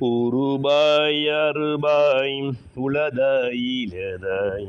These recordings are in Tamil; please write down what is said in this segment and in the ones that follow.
உருபாய் அருபாய் உளதாய் இலதாய்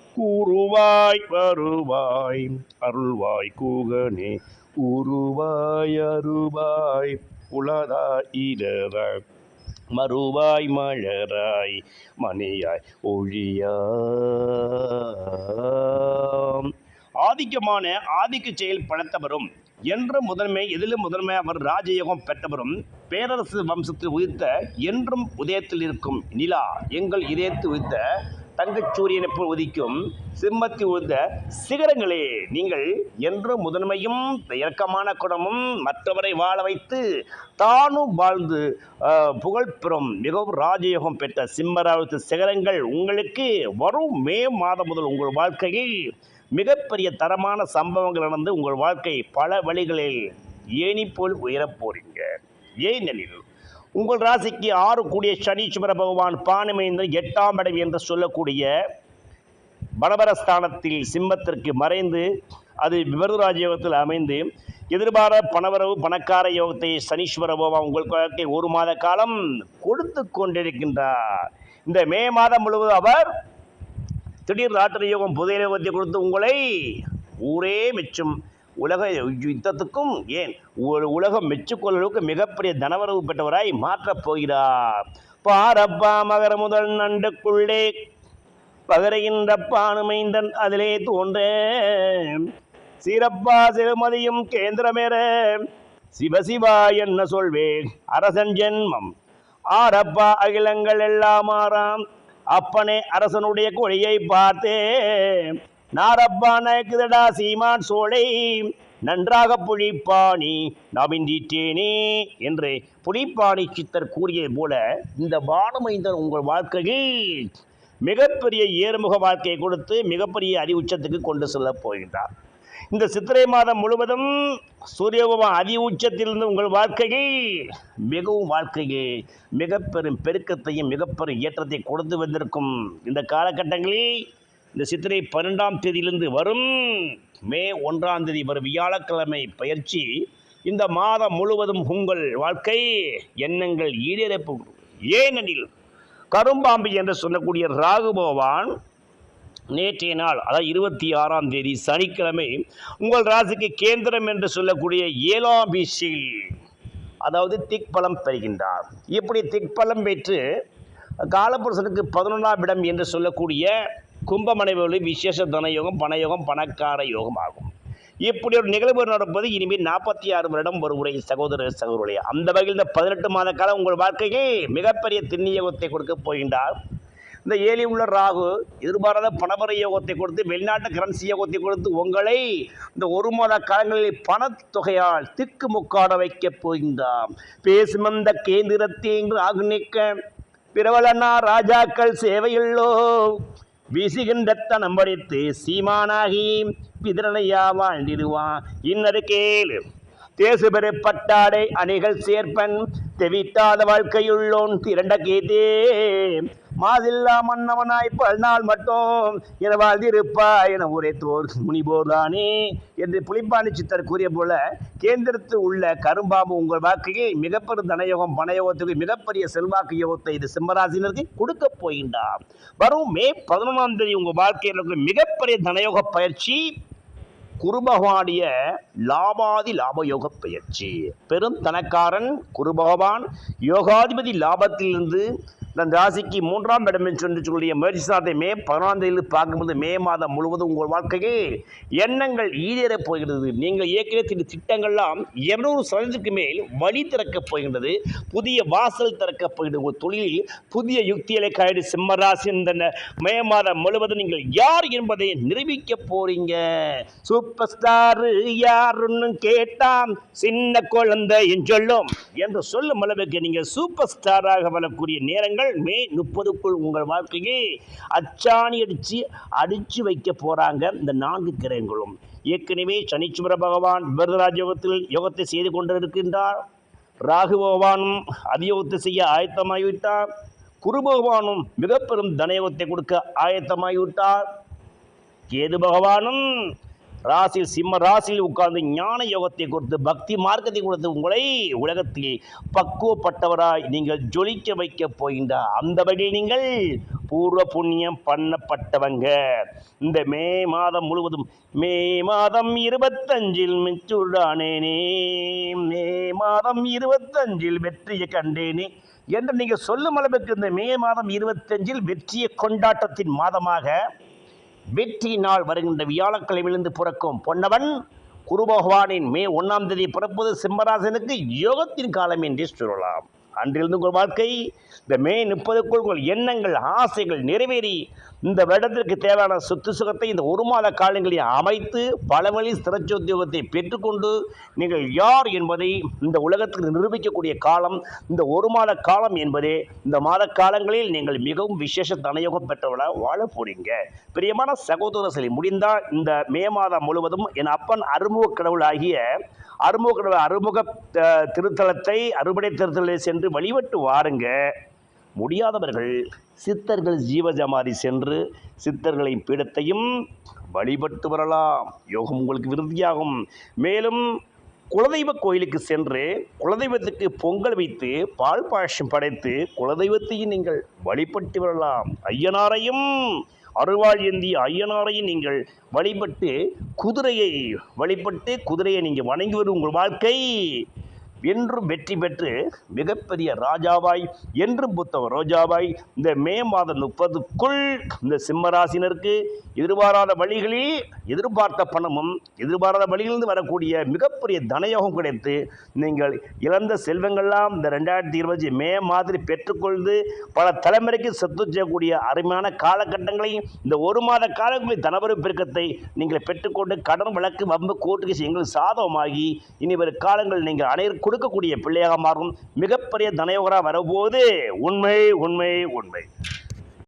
கூறுவாய் வருவாய் அருள்வாய் கூகனே உருவாய் அருவாய் உளதாய் இரவாய் மறுவாய் மலராய் மணியாய் ஒழியாம். ஆதிக்கமான ஆதிக்க செயல் படைத்தவரும் என்ற முதன்மை எதிலும் முதன்மை அவர் ராஜயோகம் பெற்றவரும் பேரரசு வம்சத்தில் உதித்த என்றும் உதயத்தில் இருக்கும் நிலா எங்கள் இதயத்தில் உதித்த தங்கச் சூரியனை போல் உதிக்கும்? சிம்மத்தில் உழுந்த சிகரங்களே நீங்கள் என்றும் முதன்மையும் இறக்கமான குணமும் மற்றவரை வாழ வைத்து தானும் வாழ்ந்து புகழ் பெறும் மிகவும் ராஜயோகம் பெற்ற சிம்மராவத்து சிகரங்கள் உங்களுக்கு வரும் மே மாதம் முதல் உங்கள் வாழ்க்கையில் மிகப்பெரிய தரமான சம்பவங்கள் நடந்து உங்கள் வாழ்க்கை பல வழிகளில் ஏணி போல் உயரப் போறீங்க. ஏனெனில் உங்கள் ராசிக்கு ஆறு கூடிய சனீஸ்வர பகவான் பானுமைந்தன் எட்டாம் இடம் என்று சொல்லக்கூடிய பணபரஸ்தானத்தில் சிம்மத்திற்கு மறைந்து அது விபருராஜ யோகத்தில் அமைந்து எதிர்பார பணவரவு பணக்கார யோகத்தை சனீஸ்வர பகவான் உங்கள் வாழ்க்கை ஒரு மாத காலம் கொடுத்து கொண்டிருக்கின்றார். இந்த மே மாதம் முழுவதும் அவர் திடீர் ராத்திரி யோகம் புதிய யோகத்தை கொடுத்து உங்களை ஊரே மிச்சம் உலக யுத்தத்துக்கும் ஏன்? ஒரு உலகம் மெச்சுக்கொள்ளளவுக்கு மிகப்பெரிய தனவரவு பெற்றவராய் மாற்றப் போகிறார். பாரப்பா மகர முதல் நண்டுக்குள்ளே பகரைகின்ற பானுமைந்தன் அதிலே தோன்ற. சிறப்பா சிறுமதியும் கேந்திரமேற. சிவசிவா என்ன சொல்வேன் அரசன் ஜென்மம். ஆரப்பா அகிலங்கள் எல்லாம் ஆறாம். அப்பனே அரசனுடைய கொடியை பார்த்தேன் நாரப்பா நயக்குதடா சீமான் சோலை நன்றாக புலிப்பாணி நவிந்திட்டேனே என்று புலிப்பாணி சித்தர் கூறியது போல இந்த பானுமைந்தன் உங்கள் வாழ்க்கையில் மிகப்பெரிய ஏறுமுக வாழ்க்கையை கொடுத்து மிகப்பெரிய அறி உச்சத்துக்கு கொண்டு செல்லப் போகின்றார். இந்த சித்திரை மாதம் முழுவதும் சூரிய அதி உச்சத்திலிருந்து உங்கள் வாழ்க்கையை மிகவும் வாழ்க்கையை மிகப்பெரும் பெருக்கத்தையும் மிகப்பெரும் ஏற்றத்தை கொடுத்து வந்திருக்கும் இந்த காலகட்டங்களில் இந்த சித்திரை பன்னெண்டாம் தேதியிலிருந்து வரும் மே ஒன்றாம் தேதி வரும் வியாழக்கிழமை பயிற்சி. இந்த மாதம் முழுவதும் உங்கள் வாழ்க்கை எண்ணங்கள் ஈடேறப்பு ஏனெனில் கரும்பாம்பு என்று சொல்லக்கூடிய ராகு பகவான் நேற்றைய நாள் அதாவது இருபத்தி ஆறாம் தேதி சனிக்கிழமை உங்கள் ராசிக்கு கேந்திரம் என்று சொல்லக்கூடிய ஏழாம் வீசில் அதாவது திக்பலம் பெறுகின்றார். இப்படி திக்பலம் பெற்று காலபுருஷனுக்கு பதினொன்றாம் இடம் என்று சொல்லக்கூடிய கும்பமனைவொழி விசேஷ தனயோகம் பணயோகம் பணக்கார யோகம் ஆகும். இப்படி ஒரு நிகழ்வு நடப்பது இனிமேல் நாற்பத்தி ஆறு வருடம் ஒரு உரை சகோதர சகோதரர்களே அந்த வகையில் இந்த பதினெட்டு மாத காலம் உங்கள் வாழ்க்கைக்கு மிகப்பெரிய திண்ணியோகத்தை கொடுக்க போகின்றார். இந்த ஏழி உள்ள ராகு எதிர்பாராத பணபர யோகத்தை கொடுத்து வெளிநாட்டு கரன்சி யோகத்தை கொடுத்து உங்களை இந்த ஒரு மாத காலங்களில் பணத்தொகையால் திக்கு முக்காட வைக்கப் போகின்றார். பேசும் அந்த கேந்திரத்தேங்கு ஆகு நிற்க. பிரபலனா ராஜாக்கள் சேவையுள்ளோ. வீசுகின்ற தனம் பறித்து சீமானாகி பிதிரனையா வாழ்ந்திடுவான் இன்னது கேளு. தேசு அணிகள் சேர்ப்பன். தெவிட்டாத வாழ்க்கையுள்ளோன் திரண்ட கேதே. மாதில்லா மன்னவனாய் பல்நாள் மட்டும் என வாழ்ந்திருப்பா என உரைத்தோர் முனிபோர்தானே என்று புலிப்பாணி சித்தர் கூறிய போல கேந்திரத்து உள்ள கரும்பாம்பு உங்கள் வாழ்க்கையை மிகப்பெரும் தனயோகம் பணயோகத்துக்கு மிகப்பெரிய செல்வாக்கு யோகத்தை இது சிம்மராசினருக்கு கொடுக்க போகின்றார் வரும் மே பதினொன்றாம் தேதி உங்கள் வாழ்க்கையில் இருக்கிற மிகப்பெரிய தனயோக பயிற்சி குருபகவானுடைய லாபாதி லாப யோக பயிற்சி. பெரும் தனக்காரன் குருபகவான் யோகாதிபதி லாபத்திலிருந்து இந்த ராசிக்கு மூன்றாம் இடம் என்று சொல்லி சொல்லிய முயற்சி சாத்தை மே பதினாம் தேதியில் பார்க்கும்போது மே மாதம் முழுவதும் உங்கள் வாழ்க்கையே எண்ணங்கள் ஈடேறப் போகிறது நீங்கள் ஏற்கனவே திட்ட திட்டங்கள்லாம் இருநூறு சதவீதத்துக்கு மேல் வழி திறக்கப் போகின்றது. புதிய வாசல் திறக்கப் போகின்றது. உங்கள் தொழிலில் புதிய யுக்திகளை காயிடு சிம்மராசி இந்த மே மாதம் முழுவதும் நீங்கள் யார் என்பதை நிரூபிக்க போறீங்க. சூப்பர் ஸ்டார் யாருன்னு கேட்டான் சின்ன குழந்தை சொல்லும் என்று சொல்லும் அளவுக்கு நீங்கள் சூப்பர் ஸ்டாராக வரக்கூடிய நேரங்கள் கிரகங்கள் மே முப்பதுக்குள் உங்கள் வாழ்க்கையில் அச்சாணி அடித்து அடித்து வைக்க போகிறாங்க இந்த நான்கு கிரகங்களும். ஏற்கனவே சனிச்சுவர பகவான் விபரதராஜ யோகத்தில் யோகத்தை செய்து கொண்டிருக்கின்றார். ராகு பகவானும் அதியோகத்தை செய்ய ஆயத்தமாகிவிட்டார். குரு பகவானும் மிக பெரும் தனயோகத்தை கொடுக்க ஆயத்தமாகிவிட்டார். கேது பகவானும் ராசியில் சிம்ம ராசியில் உட்கார்ந்து ஞான யோகத்தை கொடுத்து பக்தி மார்க்கத்தை கொடுத்து உங்களை உலகத்தில் பக்குவப்பட்டவராய் நீங்கள் ஜொலிக்க வைக்க போகின்ற அந்த வகையில் நீங்கள் பூர்வ புண்ணியம் பண்ணப்பட்டவங்க. இந்த மே மாதம் முழுவதும் மே மாதம் இருபத்தஞ்சில் மிச்சுடானேனே மே மாதம் இருபத்தஞ்சில் வெற்றியை கண்டேனே என்று நீங்கள் சொல்லும் அளவுக்கு இந்த மே மாதம் இருபத்தஞ்சில் வெற்றியை கொண்டாட்டத்தின் மாதமாக வெற்றி நாள் வருகின்ற வியாழக்கிழமையிலிருந்து பிறக்கும் பொன்னவன் குரு பகவானின் மே ஒன்றாம் தேதி பிறப்பது சிம்மராசனுக்கு யோகத்தின் காலம் என்று சொல்லலாம். அன்றிலிருந்து உங்கள் வாழ்க்கை இந்த மே முப்பதுக்குள் உங்கள் எண்ணங்கள் ஆசைகள் நிறைவேறி இந்த வருடத்திற்கு தேவையான சொத்து சுகத்தை இந்த ஒரு மாத காலங்களில் அமைத்து பல வழி ஸ்திரச்சோத்தியோகத்தை பெற்றுக்கொண்டு நீங்கள் யார் என்பதை இந்த உலகத்துக்கு நிரூபிக்கக்கூடிய காலம் இந்த ஒரு மாத காலம் என்பதே இந்த மாத காலங்களில் நீங்கள் மிகவும் விசேஷ தனயோகம் பெற்றவர்களாக வாழ போறீங்க. பிரியமான சகோதர சொல்லி முடிந்தால் இந்த மே மாதம் முழுவதும் என் அப்பன் அறுமுக கடவுள் ஆகிய அறுமுக கடவுள் அறுமுக திருத்தலத்தை அறுபடை திருத்தலை சென்று வழிபட்டு வாருங்க. முடியாதவர்கள் சித்தர்கள் ஜீவஜமாரி சென்று சித்தர்களின் பீடத்தையும் வழிபட்டு வரலாம். யோகம் உங்களுக்கு விருதியாகும் மேலும் குலதெய்வ கோயிலுக்கு சென்று குலதெய்வத்துக்கு பொங்கல் வைத்து பால் பாயசம் படைத்து குலதெய்வத்தையும் நீங்கள் வழிபட்டு வரலாம். ஐயனாரையும் அருவாள் ஏந்திய ஐயனாரையும் நீங்கள் வழிபட்டு குதிரையை வழிபட்டு குதிரையை நீங்கள் வணங்கி வரும் உங்கள் வாழ்க்கை. என்றும் வெற்றி பெற்று மிகப்பெரிய ராஜாவாய் என்றும் புத்தக ரோஜாவாய் இந்த மே மாதம் முப்பதுக்குள் இந்த சிம்மராசினருக்கு எதிர்பாராத வழிகளில் எதிர்பார்த்த பணமும் எதிர்பாராத வழியிலிருந்து வரக்கூடிய மிகப்பெரிய தனயோகம் கிடைத்து நீங்கள் இழந்த செல்வங்கள்லாம் இந்த ரெண்டாயிரத்தி இருபத்தி மே மாதிரி பெற்றுக்கொண்டு பல தலைமுறைக்கு சொத்து செய்யக்கூடிய அருமையான காலகட்டங்களை இந்த ஒரு மாத காலங்களில் தனவரு பெருக்கத்தை நீங்கள் பெற்றுக்கொண்டு கடன் வழக்கு வம்பு கோர்ட்டு எங்கள் சாதகமாகி இனி வரும் காலங்கள் நீங்கள் அனைவருக்கும் கொடுக்கக்கூடிய பிள்ளையாக மாறும் மிகப்பெரிய தனயோகராக வரும்போது உண்மை உண்மை உண்மை.